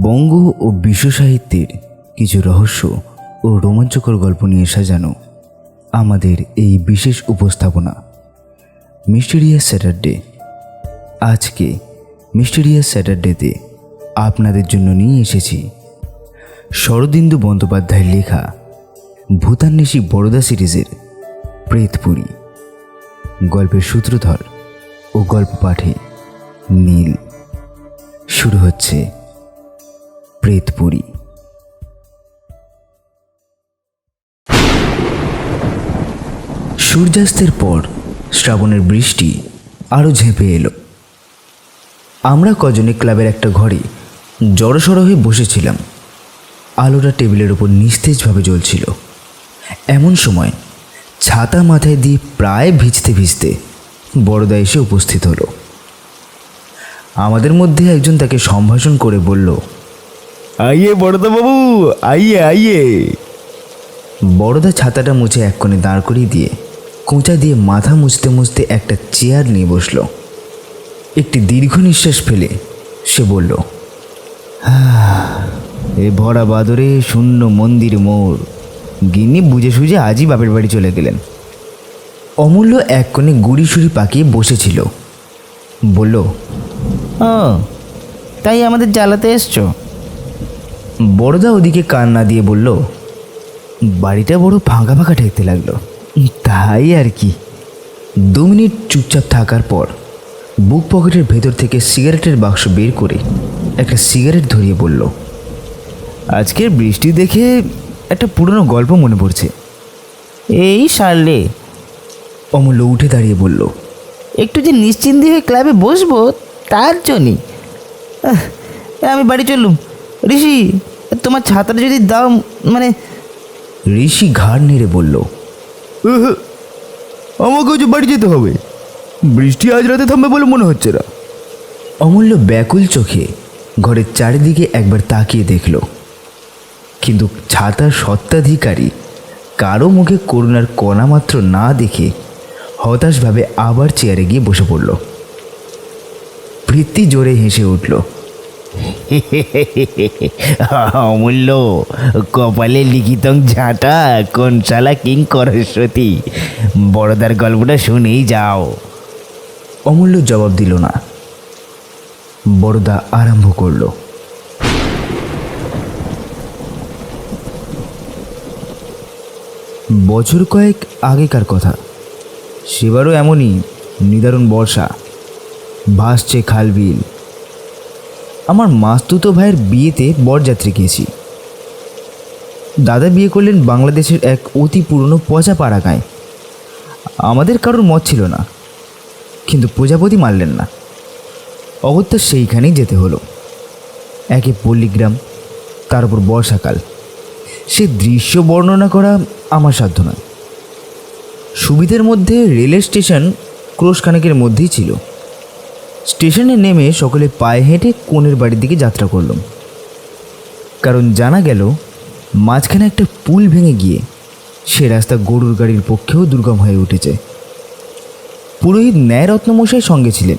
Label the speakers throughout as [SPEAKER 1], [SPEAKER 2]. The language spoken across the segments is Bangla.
[SPEAKER 1] বঙ্গ ও বিশ্ব সাহিত্যের কিছু রহস্য ও রোমাঞ্চকর গল্প নিয়ে সাজানো আমাদের এই বিশেষ উপস্থাপনা, মিস্টেরিয়াস স্যাটারডে। আজকে মিস্টেরিয়াস স্যাটারডেতে আপনাদের জন্য নিয়ে এসেছি শরদিন্দু বন্দ্যোপাধ্যায়ের লেখা ভূতান্বেষী বড়দা সিরিজের প্রেতপুরী। গল্পের সূত্রধর ও গল্প পাঠে নীল। শুরু হচ্ছে প্রেতপুরী। সূর্যাস্তের পর শ্রাবণের বৃষ্টি আরও ঝেঁপে এলো। আমরা কজনে ক্লাবের একটা ঘরে জড়সড় হয়ে বসেছিলাম। আলোটা টেবিলের ওপর নিস্তেজভাবে জ্বলছিল। এমন সময় ছাতা মাথায় দিয়ে প্রায় ভিজতে ভিজতে বড়দা এসে উপস্থিত হলো। আমাদের মধ্যে একজন তাকে সম্ভাষণ করে বলল
[SPEAKER 2] আইয়ে বড়দা বাবু আইয়ে আইয়ে।
[SPEAKER 1] বড়দা ছাতাটা মুছে এক কোণে দাঁড় করিয়ে দিয়ে কোঁচা দিয়ে মাথা মুছতে মুছতে একটা চেয়ার নিয়ে বসল। একটি দীর্ঘ নিঃশ্বাস ফেলে সে বলল এ ভরা বাদরে শূন্য মন্দির মোড় গিন্নি বুঝে সুঝে আজই বাপের বাড়ি চলে গেলেন। অমূল্য এক কোণে গুড়ি সুড়ি পাকিয়ে বসেছিল। বলল
[SPEAKER 2] ও, তাই আমাদের জ্বালাতে এসছো?
[SPEAKER 1] বড়দা ওদিকে কান না দিয়ে বলল, বাড়িটা বড় ফাঁকা ফাঁকা ঠেকতে লাগল। তাই আর কি। দু মিনিট চুপচাপ থাকার পর বুক পকেটের ভেতর থেকে সিগারেটের বাক্স বের করে একটা সিগারেট ধরিয়ে বলল, আজকের বৃষ্টি দেখে একটা পুরনো গল্প মনে পড়ছে।
[SPEAKER 2] এই সারলে
[SPEAKER 1] অমূল্য উঠে দাঁড়িয়ে বলল,
[SPEAKER 2] একটু যে নিশ্চিন্তি হয়ে ক্লাবে বসবো তার জন্যই আমি বাড়ি চললুম। ঋষি তোমার ছাতাটা যদি দাও মানে
[SPEAKER 1] ঋষি ঘাড় নেড়ে বলল
[SPEAKER 2] আমাকেও যে বাড়ি যেতে হবে। বৃষ্টি আজ রাতে থামবে বলে মনে হচ্ছে না।
[SPEAKER 1] অমূল্য ব্যাকুল চোখে ঘরের চারিদিকে একবার তাকিয়ে দেখল। কিন্তু ছাতার সত্ত্বাধিকারী কারও মুখে করুণার কণা মাত্র না দেখে হতাশভাবে আবার চেয়ারে গিয়ে বসে পড়ল। বৃত্তি জোরে হেসে উঠল।
[SPEAKER 2] অমূল্য কপালে লিখিত ঝাঁটা কোন শালা কিং করস্বতী বড়দার গল্পটা শুনেই যাও।
[SPEAKER 1] অমূল্য জবাব দিল না। বড়দা আরম্ভ করল। বছর কয়েক আগেকার কথা। সেবারও এমনই নিদারুণ বর্ষা। ভাসছে খালবিল আমার মাস্তুতো ভাইয়ের বিয়েতে বরযাত্রী গিয়েছি। দাদা বিয়ে করলেন বাংলাদেশের এক অতি পুরনো পচা পাড়া গায়ে আমাদের কারোর মত ছিল না, কিন্তু প্রজাপতি মারলেন না। অগত্যা সেইখানেই যেতে হলো। একে পল্লীগ্রাম, তার উপর বর্ষাকাল। সে দৃশ্য বর্ণনা করা আমার সাধ্য নয়। সুবিধের মধ্যে রেলের স্টেশন ক্রোশখানেকের মধ্যেই ছিল। স্টেশনে নেমে সকলে পায়ে হেঁটে কোণের বাড়ির দিকে যাত্রা করলাম কারণ জানা গেল, মাঝখানে একটা পুল ভেঙে গিয়ে সে রাস্তা গরুর গাড়ির পক্ষেও দুর্গম হয়ে উঠেছে। পুরোহিত ন্যায় রত্নমশাই সঙ্গে ছিলেন।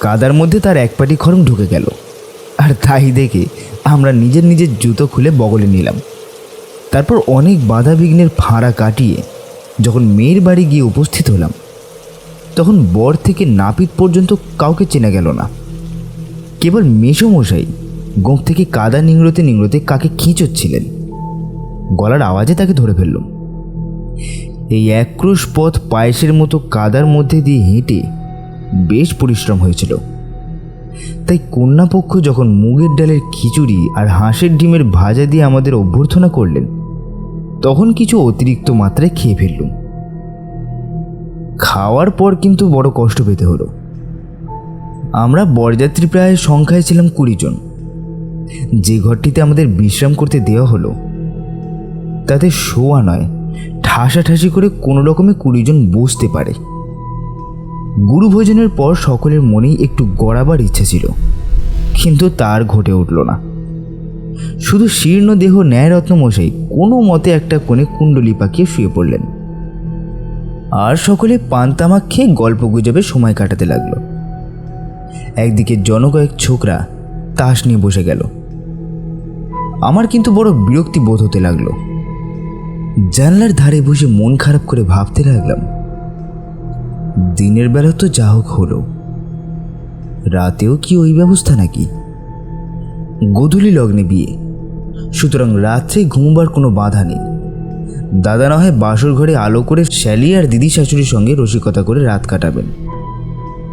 [SPEAKER 1] কাদার মধ্যে তার এক পাটি খরম ঢুকে গেল। আর তাই দেখে আমরা নিজের নিজের জুতো খুলে বগলে নিলাম। তারপর অনেক বাধা বিঘ্নের ফাঁড়া কাটিয়ে যখন মেয়ের বাড়ি গিয়ে উপস্থিত হলাম তখন বর থেকে নাপিত পর্যন্ত কাউকে চেনা গেল না। কেবল মেষমশাই গোঁপ থেকে কাদা নিংড়োতে নিংড়োতে কাকে খিঁচোচ্ছিলেন। গলার আওয়াজে তাকে ধরে ফেললাম। এই একক্রোশ পথ পায়েসের মতো কাদার মধ্যে দিয়ে হেঁটে বেশ পরিশ্রম হয়েছিল। তাই কন্যাপক্ষ যখন মুগের ডালের খিচুড়ি আর হাঁসের ডিমের ভাজা দিয়ে আমাদের অভ্যর্থনা করলেন, তখন কিছু অতিরিক্ত মাত্রায় খেয়ে ফেললুম। খাওয়ার পর কিন্তু বড় কষ্ট পেতে হলো। আমরা বরযাত্রী প্রায় সংখ্যায় ছিলাম কুড়ি জন। যে ঘরটিতে আমাদের বিশ্রাম করতে দেওয়া হলো, তাতে শোয়া নয়, ঠাসাঠাসি করে কোনো রকমে কুড়ি জন বসতে পারে। গুরু ভোজনের পর সকলের মনেই একটু গড়াবার ইচ্ছে ছিল, কিন্তু তার ঘটে উঠল না। শুধু শীর্ণ দেহ ন্যায়রত্ন মশাই কোনো মতে একটা কোণে কুণ্ডলি পাকিয়ে শুয়ে পড়লেন। আর সকলে পান্তামাক খেয়ে গল্প গুজবে সময় কাটাতে লাগল। একদিকে জনকয়েক ছোকরা তাস নিয়ে বসে গেল। আমার কিন্তু বড় বিরক্তি বোধ হতে লাগল। জানলার ধারে বসে মন খারাপ করে ভাবতে লাগলাম, দিনের বেলা তো যা হোক হলো। রাতেও কি ওই ব্যবস্থা নাকি? গোধূলি লগ্নে বিয়ে, সুতরাং রাত্রে ঘুমবার কোনো বাধা নেই। দাদা না হয় বাসর ঘরে আলো করে শ্যালি আর দিদি শাশুড়ির সঙ্গে রসিকতা করে রাত কাটাবেন।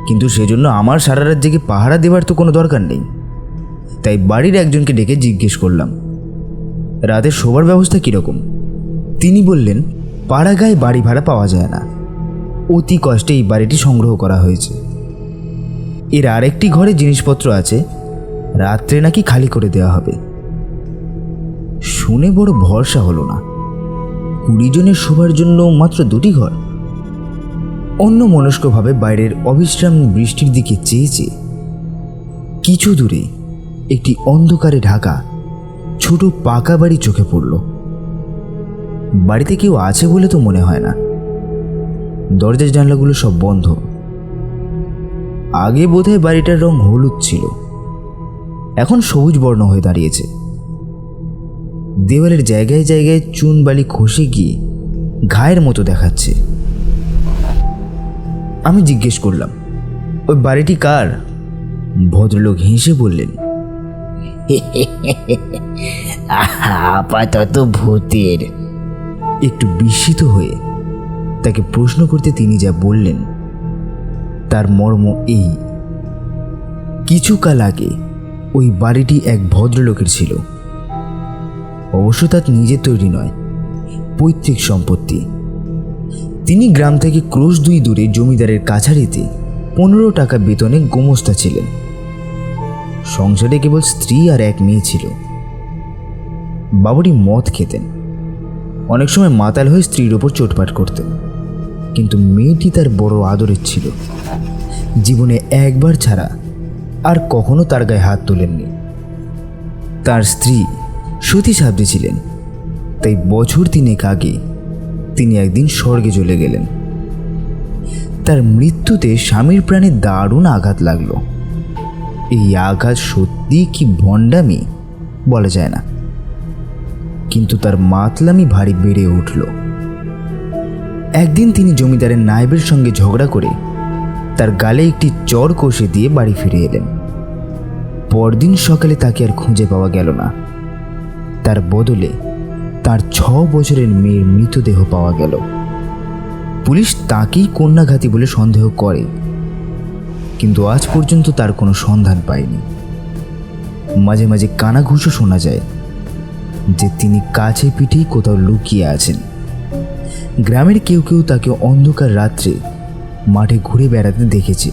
[SPEAKER 1] কিন্তু সেজন্য আমার সারা রাত জেগে পাহারা দেবার তো কোনো দরকার নেই। তাই বাড়ির একজনকে ডেকে জিজ্ঞেস করলাম, রাতে শোবার ব্যবস্থা কীরকম? তিনি বললেন, পাড়াগায় বাড়ি ভাড়া পাওয়া যায় না। অতি কষ্টে এই বাড়িটি সংগ্রহ করা হয়েছে। এর আরেকটি ঘরে জিনিসপত্র আছে, রাত্রে নাকি খালি করে দেওয়া হবে। শুনে বড় ভরসা হলো না। কুড়ি জনের শোবার জন্য মাত্র দুটি ঘর। অন্য মনস্কভাবে বাইরের অবিশ্রাম বৃষ্টির দিকে চেয়ে চেয়ে। কিছু দূরে একটি অন্ধকারে ঢাকা, ছোট পাকা বাড়ি চোখে পড়ল। বাড়িতে কেউ আছে বলে তো মনে হয় না। দরজা জানলাগুলো সব বন্ধ। আগে বোধহয় বাড়িটার রং হলুদ ছিল। এখন সবুজ বর্ণ হয়ে দাঁড়িয়েছে। দেওয়ালের জায়গায় জায়গায় চুন বালি খসে গিয়ে ঘায়ের মতো দেখাচ্ছে। আমি জিজ্ঞেস করলাম ওই বাড়িটি কার? ভদ্রলোক হেসে বললেন
[SPEAKER 2] আপাতত ভূতের।
[SPEAKER 1] একটু বিস্মিত হয়ে তাকে প্রশ্ন করতে তিনি যা বললেন তার মর্ম এই। কিছুকাল আগে ওই বাড়িটি এক ভদ্রলোকের ছিল। অবশ্য তার নিজের তৈরি নয়, পৈতৃক সম্পত্তি। তিনি গ্রাম থেকে ক্রোশ দুই দূরে জমিদারের কাছারিতে পনেরো টাকা বেতনে গোমস্তা ছিলেন। সংসারে কেবল স্ত্রী আর এক মেয়ে ছিল। বাবুটি মদ খেতেন। অনেক সময় মাতাল হয়ে স্ত্রীর ওপর চোটপাট করতেন। কিন্তু মেয়েটি তার বড় আদরের ছিল। জীবনে একবার ছাড়া আর কখনো তার গায়ে হাত তোলেননি। তার স্ত্রী সতী সাবদি ছিলেন। তাই বছর তিনেক আগে তিনি একদিন স্বর্গে চলে গেলেন। তার মৃত্যুতে স্বামীর প্রাণে দারুণ আঘাত লাগল। এই আঘাত সত্যি কি ভণ্ডামি? বলা যায় না। কিন্তু তার মাতলামি ভারী বেড়ে উঠল। একদিন তিনি জমিদারের নায়েবের সঙ্গে ঝগড়া করে তার গালে একটি চর কষে দিয়ে বাড়ি ফিরে এলেন। পরদিন সকালে তাকে আর খুঁজে পাওয়া গেল না। তার বদলে তার ছ বছরের মেয়ের মৃতদেহ পাওয়া গেল। পুলিশ তাকেই কন্যাঘাতী বলে সন্দেহ করে, কিন্তু আজ পর্যন্ত তার কোনো সন্ধান পায়নি। মাঝে মাঝে কানাঘুষো শোনা যায় যে তিনি কাছে পিঠেই কোথাও লুকিয়ে আছেন। গ্রামের কেউ কেউ তাকে অন্ধকার রাত্রে মাঠে ঘুরে বেড়াতে দেখেছে।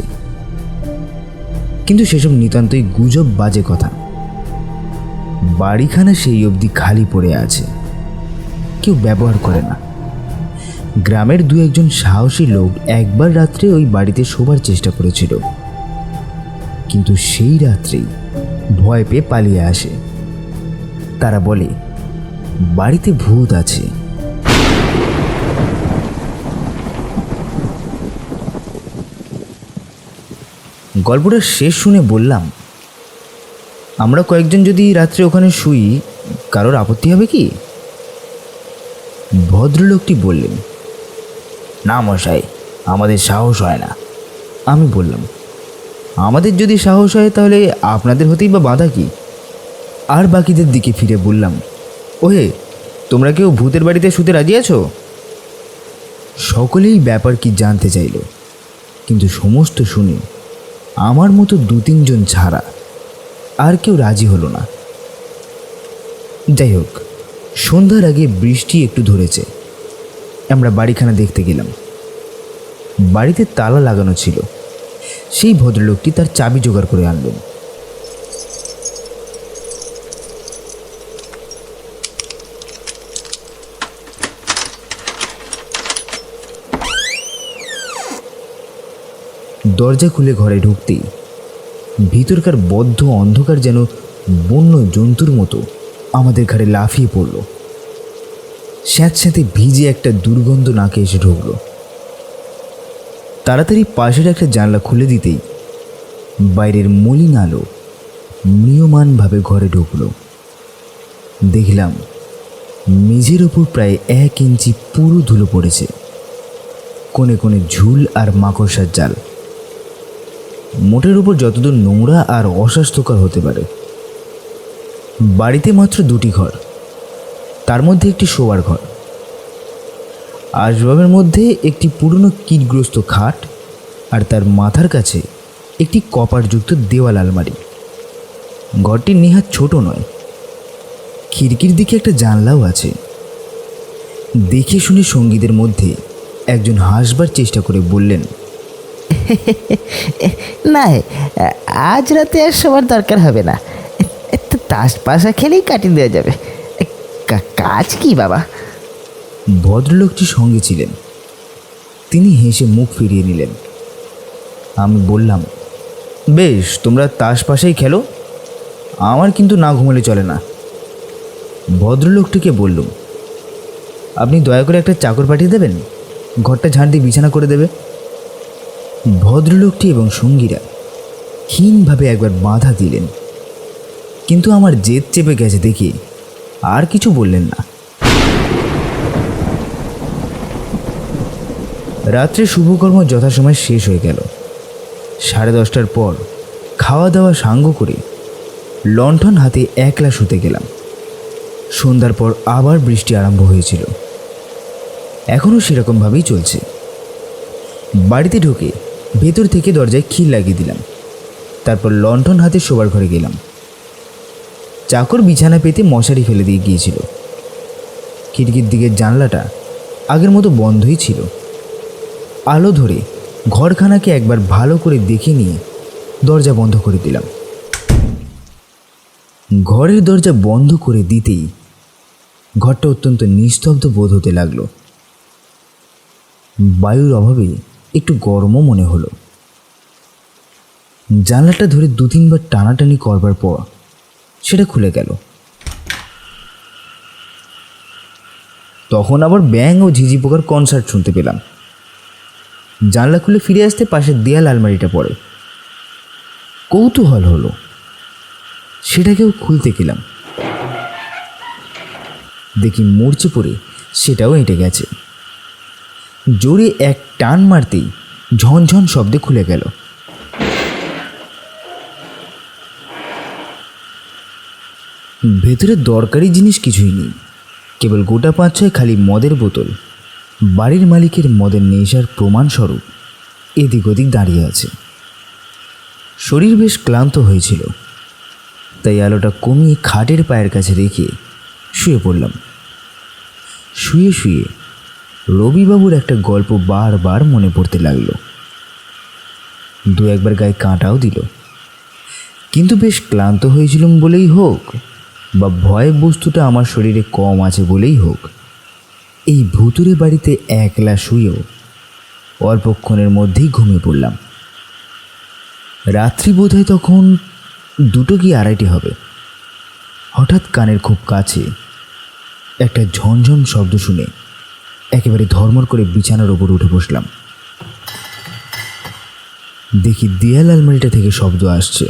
[SPEAKER 1] কিন্তু সেসব নিতান্তই গুজব বাজে কথা। বাড়িখানা সেই অবধি খালি পড়ে আছে। কেউ ব্যবহার করে না। গ্রামের দু একজন সাহসী লোক একবার রাত্রে ওই বাড়িতে শোবার চেষ্টা করেছিল। কিন্তু সেই রাত্রেই ভয় পেয়ে পালিয়ে আসে। তারা বলে, বাড়িতে ভূত আছে। গল্পটা শেষ শুনে বললাম আমরা কয়েকজন যদি রাত্রে ওখানে শুই, কারোর আপত্তি হবে কি? ভদ্রলোকটি বললেন, না মশাই, আমাদের সাহস হয় না। আমি বললাম, আমাদের যদি সাহস হয় তাহলে আপনাদের হতেই বা বাধা কি? আর বাকিদের দিকে ফিরে বললাম, ওহে, তোমরা কেউ ভূতের বাড়িতে শুতে রাজি আছো? সকলেই ব্যাপার কি জানতে চাইল, কিন্তু সমস্ত শুনে আমার মতো দু তিনজন ছাড়া আর কেউ রাজি হলো না। যাই হোক, সন্ধ্যার আগে বৃষ্টি একটু ধরেছে। আমরা বাড়িখানা দেখতে গেলাম। বাড়িতে তালা লাগানো ছিল। সেই ভদ্রলোকটি তার চাবি জোগাড় করে আনলেন। দরজা খুলে ঘরে ঢুকতেই ভিতরকার বদ্ধ অন্ধকার যেন বন্য জন্তুর মতো আমাদের ঘাড়ে লাফিয়ে পড়ল। স্যাঁতস্যাঁতে ভিজে একটা দুর্গন্ধ নাকে এসে ঢুকলো। তাড়াতাড়ি পাশের একটা জানলা খুলে দিতেই বাইরের মলিন আলো নিয়মানভাবে ঘরে ঢুকলো। দেখলাম মেঝের ওপর প্রায় এক ইঞ্চি পুরো ধুলো পড়েছে। কোণে কোণে ঝুল আর মাকড়সার জাল। মোটের উপর যতদূর নোংরা আর অস্বাস্থ্যকর হতে পারে। বাড়িতে মাত্র দুটি ঘর, তার মধ্যে একটি শোবার ঘর। আসবাবের মধ্যে একটি পুরনো কীটগ্রস্ত খাট আর তার মাথার কাছে একটি কপারযুক্ত দেওয়াল আলমারি। ঘরটি নেহাত ছোট নয়, খিড়কির দিকে একটা জানলাও আছে। দেখে শুনে সঙ্গীদের মধ্যে একজন হাসবার চেষ্টা করে বললেন
[SPEAKER 2] না, আজ রাতে আর সবার দরকার হবে না। তাস পাশা খেলেই কাটিয়ে দেওয়া যাবে। কাজ কি বাবা?
[SPEAKER 1] ভদ্রলোকটি সঙ্গে ছিলেন। তিনি হেসে মুখ ফিরিয়ে নিলেন। আমি বললাম, বেশ, তোমরা তাস পাশেই খেলো। আমার কিন্তু না ঘুমালে চলে না। ভদ্রলোকটিকে বললুম, আপনি দয়া করে একটা চাকর পাঠিয়ে দেবেন? ঘরটা দিয়ে বিছানা করে দেবে? ভদ্রলোকটি এবং সঙ্গীরা হীনভাবে একবার বাধা দিলেন। কিন্তু আমার জেদ চেপে গেছে দেখে আর কিছু বললেন না। রাত্রে শুভকর্ম যথাসময় শেষ হয়ে গেল। সাড়ে দশটার পর খাওয়া দাওয়া সাঙ্গ করে লণ্ঠন হাতে একলা শুতে গেলাম। সন্ধ্যার পর আবার বৃষ্টি আরম্ভ হয়েছিল। এখনও সেরকমভাবেই চলছে। বাড়িতে ঢুকে ভেতর থেকে দরজায় খিল লাগিয়ে দিলাম। তারপর লণ্ঠন হাতে শোবার ঘরে গেলাম। চাকর বিছানা পেতে মশারি ফেলে দিয়ে গিয়েছিল। খিড়কির দিকের জানলাটা আগের মতো বন্ধই ছিল। আলো ধরে ঘরখানাকে একবার ভালো করে দেখে নিয়ে দরজা বন্ধ করে দিলাম। ঘরের দরজা বন্ধ করে দিতেই ঘরটা অত্যন্ত নিস্তব্ধ বোধ হতে লাগল। বায়ুর অভাবে একটু গরমও মনে হলো। জানলাটা ধরে দু তিনবার টানাটানি করবার পর সেটা খুলে গেল। তখন আবার ব্যাং ও ঝিঝি পোকার কনসার্ট শুনতে পেলাম। জানলা খুলে ফিরে আসতে পাশের দেয়াল আলমারিটা পড়ে। কৌতূহল হলো। সেটাকেও খুলতে গেলাম। দেখি মরচে পড়ে সেটাও এঁটে গেছে। জোরে এক টান মারতেই ঝনঝন শব্দে খুলে গেল। ভেতরে দরকারি জিনিস কিছুই নেই। কেবল গোটা পাঁচ ছয় খালি মদের বোতল। বাড়ির মালিকের মদের নেশার প্রমাণস্বরূপ এদিক ওদিক দাঁড়িয়ে আছে। শরীর বেশ ক্লান্ত হয়েছিল। তাই আলোটা কমিয়ে খাটের পায়ের কাছে রেখে শুয়ে পড়লাম। শুয়ে শুয়ে রবিবাবুর একটা গল্প বারবার মনে পড়তে লাগল। দু একবার গায়ে কাঁটাও দিল। কিন্তু বেশ ক্লান্ত হয়েছিলাম বলেই হোক, বা ভয় বস্তুটা আমার শরীরে কম আছে বলেই হোক, এই ভুতুরে বাড়িতে একলা শুয়েও অল্পক্ষণের মধ্যেই ঘুমিয়ে পড়লাম। রাত্রি বোধহয় তখন দুটো কি আড়াইটে হবে। হঠাৎ কানের খুব কাছে একটা ঝনঝন শব্দ শুনে একেবারে ধর্মর করে বিছানার ওপর উঠে বসলাম। দেখি দেয়াল আলমারিটা থেকে শব্দ আসছে।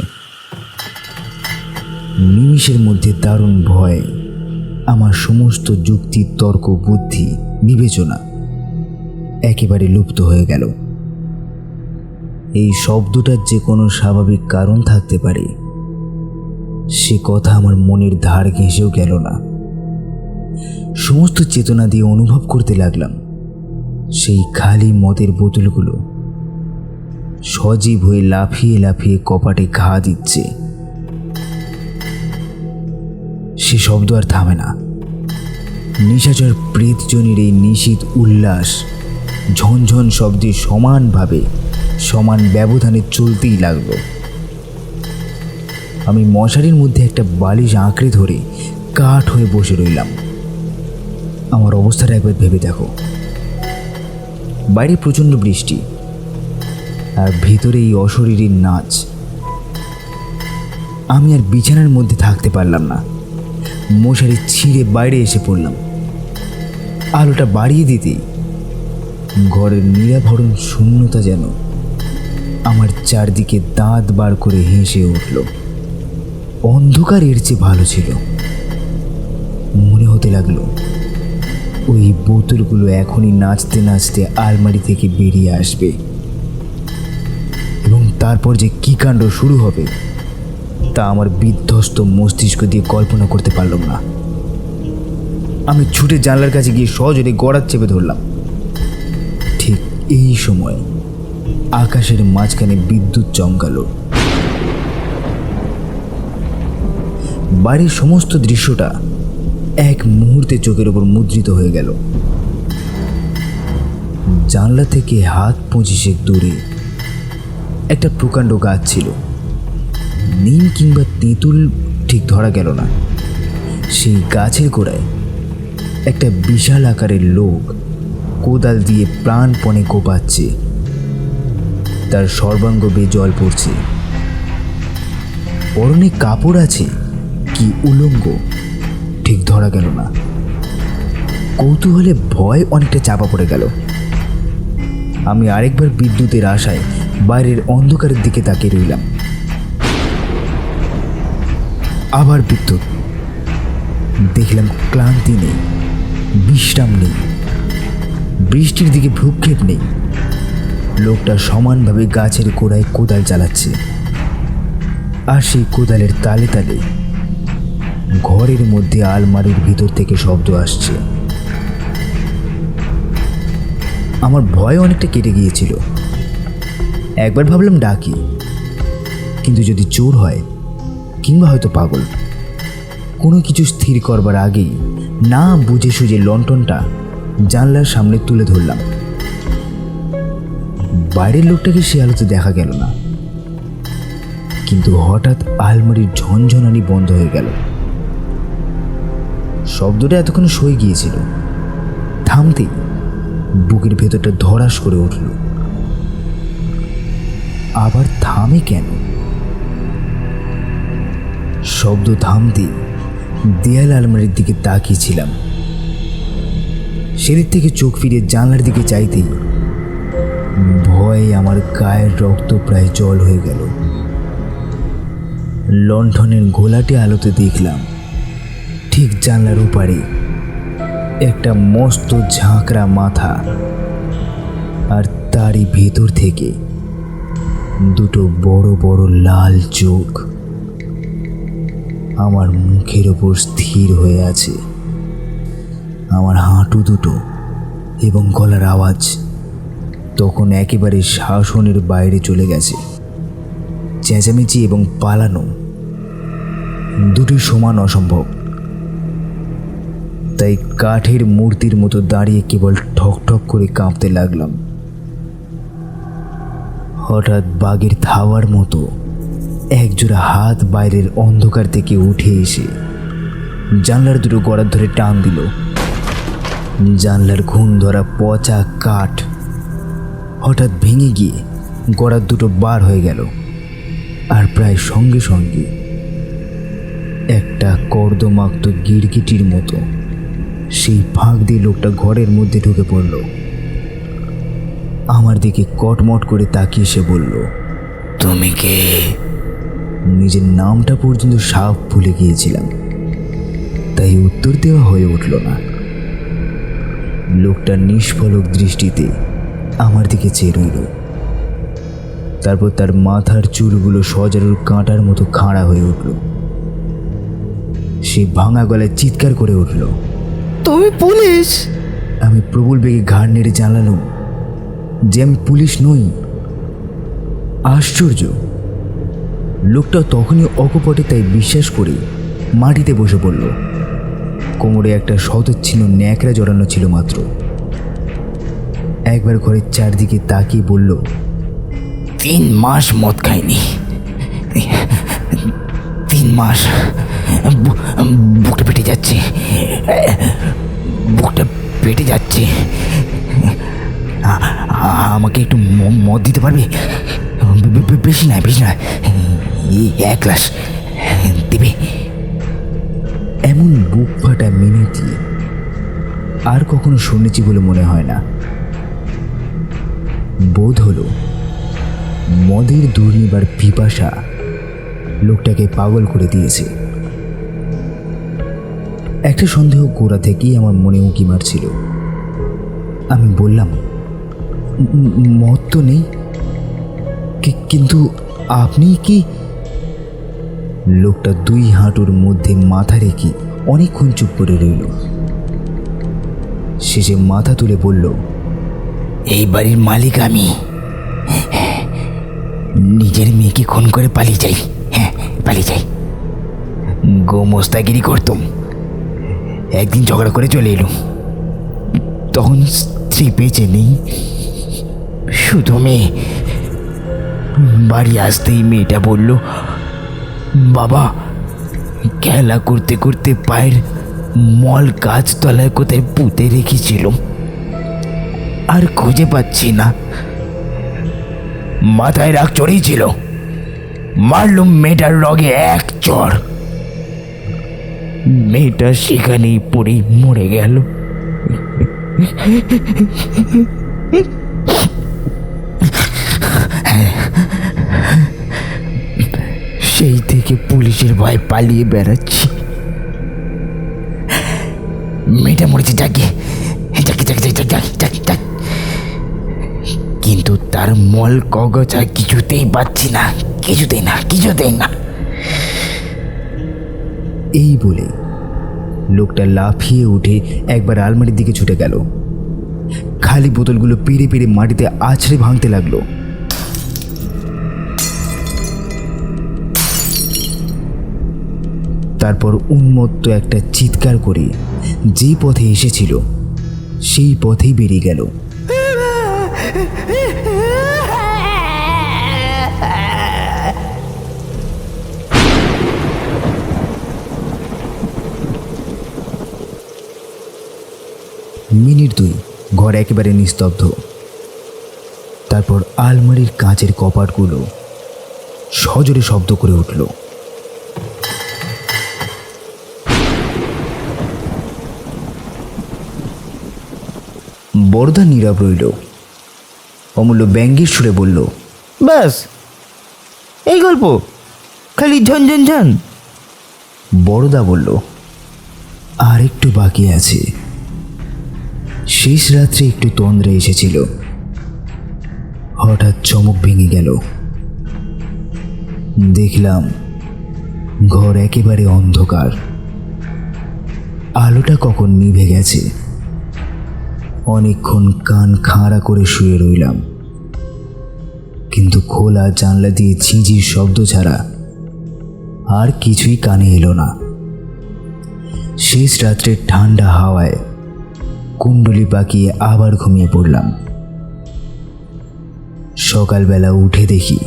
[SPEAKER 1] নিমিষের মধ্যে দারুণ ভয়, আমার সমস্ত যুক্তি, তর্ক, বুদ্ধি, বিবেচনা একেবারে লুপ্ত হয়ে গেল। এই শব্দটার যে কোনো স্বাভাবিক কারণ থাকতে পারে। সে কথা আমার মনের ধার ঘেঁষেও গেল না। সমস্ত চেতনা দিয়ে অনুভব করতে লাগলাম। সেই খালি মদের বোতলগুলো সজীব হয়ে লাফিয়ে লাফিয়ে কপাটে ঘা দিচ্ছে। সে শব্দ আর থামে না। নিশাচর প্রেতজনের এই নিশীত উল্লাস ঝনঝন শব্দে সমানভাবে, সমান ব্যবধানে চলতেই লাগল। আমি মশারির মধ্যে একটা বালিশ আঁকড়ে ধরে কাঠ হয়ে বসে রইলাম। আমার অবস্থাটা একবার ভেবে দেখো। বাইরে প্রচণ্ড বৃষ্টি আর ভিতরে এই অশরীরীর নাচ। আমি আর বিছানার মধ্যে থাকতে পারলাম না। মশারি ছিঁড়ে বাইরে এসে পড়লাম। আলোটা বাড়িয়ে দিতেই ঘরের নিরাভরণ শূন্যতা যেন আমার চারদিকে দাঁত বার করে হেসে উঠল। অন্ধকার এর চেয়ে ভালো ছিল। মনে হতে লাগল ওই বোতলগুলো এখনই নাচতে নাচতে আলমারি থেকে বেরিয়ে আসবে। এবং তারপর যে কী কাণ্ড শুরু হবে, তা আমার বিধ্বস্ত মস্তিষ্ক দিয়ে কল্পনা করতে পারলাম না। আমি ছুটে জানলার কাছে গিয়ে সজোরে গড়ার চেপে ধরলাম। ঠিক এই সময় আকাশের মাঝখানে বিদ্যুৎ চমকালো। বাড়ির সমস্ত দৃশ্যটা এক মুহূর্তে চোখের ওপর মুদ্রিত হয়ে গেল। জানলা থেকে হাত পঁচিশেক দূরে একটা প্রকাণ্ড গাছ ছিল। নিম কিংবা তেঁতুল ঠিক ধরা গেল না। সেই গাছের গোড়ায় একটা বিশাল আকারের লোক কোদাল দিয়ে প্রাণপণে কোপাচ্ছে। তার সর্বাঙ্গ বেয়ে জল পড়ছে। পরনে কাপড় আছে কি উলঙ্গ। ঠিক ধরা গেল না। কৌতূহলে ভয় অনেকটা চাপা পড়ে গেল। আমি আরেকবার বিদ্যুতের আশায় বাইরের অন্ধকারের দিকে তাকিয়ে রইলাম। আবার বিদ্যুৎ। দেখলাম ক্লান্তি নেই, বিশ্রাম নেই। বৃষ্টির দিকে ভ্রুক্ষেপ নেই। লোকটা সমানভাবে গাছের গোড়ায় কোদাল চালাচ্ছে। আর সেই কোদালের তালে তালে ঘরের মধ্যে আলমারির ভিতর থেকে শব্দ আসছে। আমার ভয় অনেকটা কেটে গিয়েছিল। একবার ভাবলাম ডাকি। কিন্তু যদি চোর হয়, কিংবা হয়তো পাগল, কোনো কিছু স্থির করবার আগেই না বুঝে সুঝে লন্ঠনটা জানলার সামনে তুলে ধরলাম। বাইরের লোকটাকে সে আলোতে দেখা গেল না। কিন্তু হঠাৎ আলমারির ঝনঝনানি বন্ধ হয়ে গেল। শব্দটা এতক্ষণ সয়ে গিয়েছিল। থামতেই বুকের ভেতরটা ধরাস করে উঠল। আবার থামে কেন? শব্দ থামতেই দেয়াল আলমারির দিকে তাকিয়েছিলাম। সেদিক থেকে চোখ ফিরে জানলার দিকে চাইতেই ভয়ে আমার গায়ের রক্ত প্রায় জল হয়ে গেল। লণ্ঠনের ঘোলাটে আলোতে দেখলাম ঠিক জানলার উপারে একটা মস্ত ঝাঁকড়া মাথা আর তারই ভেতর থেকে দুটো বড় বড় লাল চোখ আমার মুখের ওপর স্থির হয়ে আছে। আমার হাঁটু দুটো এবং গলার আওয়াজ তখন একেবারে শাসনের বাইরে চলে গেছে। চেঁচামেচি এবং পালানো দুটি সমান অসম্ভব। তাই কাঠের মূর্তির মতো দাঁড়িয়ে কেবল ঠক ঠক করে কাঁপতে লাগলাম। হঠাৎ বাঘের থাওয়ার মতো একজোড়া হাত বাইরের অন্ধকার থেকে উঠে এসে জানলার দুটো গড়ার ধরে টান দিল। জানলার ঘুম ধরা পচা কাঠ হঠাৎ ভেঙে গিয়ে গড়ার দুটো বার হয়ে গেল আর প্রায় সঙ্গে সঙ্গে একটা কর্দমাক্ত গিরগিটির মতো সেই ফাঁক দিয়ে লোকটা ঘরের মধ্যে ঢুকে পড়ল। আমার দিকে কটমট করে তাকিয়ে সে বলল,
[SPEAKER 2] তুমি কে?
[SPEAKER 1] নিজের নামটা পর্যন্ত সাফ ভুলে গিয়েছিলাম। তাই উত্তর দেওয়া হয়ে উঠল না। লোকটা নিষ্ফলক দৃষ্টিতে আমার দিকে চেয়ে রইল। তারপর তার মাথার চুলগুলো সজারুর কাঁটার মতো খাড়া হয়ে উঠল। সে ভাঙা গলায় চিৎকার করে উঠল
[SPEAKER 2] তুমি পুলিশ?
[SPEAKER 1] আমি প্রবল বেগে ঘাড় নেড়ে জানালাম যে আমি পুলিশ নই। আশ্চর্য। লোকটা তখনই অকপটে তাই বিশ্বাস করে মাটিতে বসে পড়ল। কোমরে একটা শতচ্ছিন্ন ন্যাকড়া জড়ানো ছিল মাত্র। একবার ঘরের চারদিকে তাকিয়ে বলল,
[SPEAKER 2] তিন মাস মদ খাইনি। তিন মাস বুকটা পেটে যাচ্ছে। বুকটা পেটে যাচ্ছে। আমাকে একটু মদ দিতে পারবে? বেশি নয় বেশি নয়। এক গ্লাস দেবে।
[SPEAKER 1] এমন বুক ফাটা মিনতি আর কখনো শুনেছি বলে মনে হয় না। বোধ হলো মদের দুর্নিবার পিপাসা লোকটাকে পাগল করে দিয়েছে। একটা সন্দেহ গোড়া থেকেই আমার মনে উঁকি মারছিল। আমি বললাম "উম, মদ তো নেই। কিন্তু আপনি কি লোকটা দুই হাঁটুর মধ্যে মাথা রেখে অনেকক্ষণ চুপ করে রইল। শেষে মাথা তুলে বলল
[SPEAKER 2] এই বাড়ির মালিক আমি। নিজের মেয়েকে খুন করে পালিয়ে যাই। হ্যাঁ পালিয়ে যাই। গোমস্তাগিরি করতাম। একদিন ঝগড়া করে চলে এলো। তখন স্ত্রী বেঁচে নেই। শুধু মেয়ে। বাড়ি আসতেই মেয়েটা বলল, বাবা, খেলা করতে করতে পায়ের মল গাছতলায় কোথায় পুঁতে রেখেছিলাম। আর খুঁজে পাচ্ছি না। মাথায় রাগ চড়িয়েছিল মারলুম মেয়েটার রগে এক চড় মেয়েটা সেখানেই পড়েই মরে গেল। সেই থেকে পুলিশের ভয় পালিয়ে বেড়াচ্ছি। মেয়েটা মরেছে, যাকে কিন্তু তার মল কগজা কিছুতেই পাচ্ছি না। কিছুতেই না কিছুতেই না।
[SPEAKER 1] এই বলে লোকটা লাফিয়ে উঠে একবার আলমারির দিকে ছুটে গেল। খালি বোতলগুলো পেরে পেরে মাটিতে আছড়ে ভাঙতে লাগল। তারপর উন্মত্ত একটা চিৎকার করে যে পথে এসেছিল, সেই পথেই বেরিয়ে গেল। মিনিট দুই ঘর একেবারে নিস্তব্ধ। তারপর আলমারির কাঁচের কপাটগুলো সজোরে শব্দ করে উঠল। বড়দা নীরব রইল। অমূল্য ব্যঙ্গের সুরে বলল
[SPEAKER 2] ব্যাস এই গল্প খালি ঝন ঝন ঝন।
[SPEAKER 1] বড়দা বলল আর একটু বাকি আছে। শেষ রাত্রে একটু তন্দ্রা এসেছিল। হঠাৎ চমক ভেঙে গেল। দেখলাম ঘর একেবারে অন্ধকার। আলোটা কখন নিভে গেছে? অনেকক্ষণ কান খাঁড়া করে শুয়ে রইলাম। কিন্তু খোলা জানলা দিয়ে ঝিঁঝির শব্দ ছাড়া আর কিছুই কানে এলো না। শেষ রাত্রে ঠান্ডা হাওয়ায় কুণ্ডলি পাকিয়ে আবার ঘুমিয়ে পড়লাম। সকালবেলা উঠে দেখি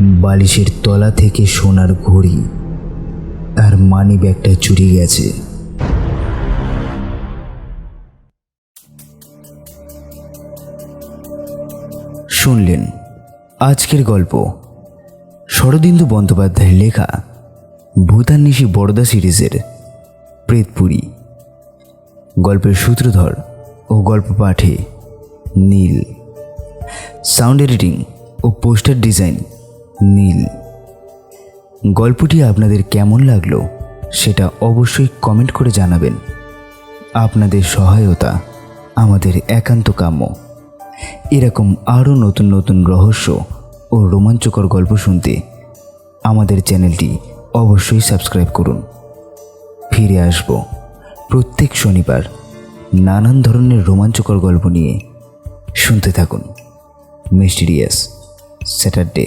[SPEAKER 1] বালিশের তলা থেকে সোনার ঘড়ি আর মানি ব্যাগটা চুরি গেছে। শুনলেন আজকের গল্প, শরদিন্দু বন্দ্যোপাধ্যায়ের লেখা ভূতান্বেষী বড়দা সিরিজের প্রেতপুরী। গল্পের সূত্রধর ও গল্প পাঠে নীল। সাউন্ড এডিটিং ও পোস্টার ডিজাইন নীল। গল্পটি আপনাদের কেমন লাগল সেটা অবশ্যই কমেন্ট করে জানাবেন। আপনাদের সহায়তা আমাদের একান্ত কাম্য। এরকম আরও নতুন নতুন রহস্য ও রোমাঞ্চকর গল্প শুনতে আমাদের চ্যানেলটি অবশ্যই সাবস্ক্রাইব করুন। ফিরে আসব। প্রত্যেক শনিবার নানান ধরনের রোমাঞ্চকর গল্প নিয়ে শুনতে থাকুন। Mysterious Saturday.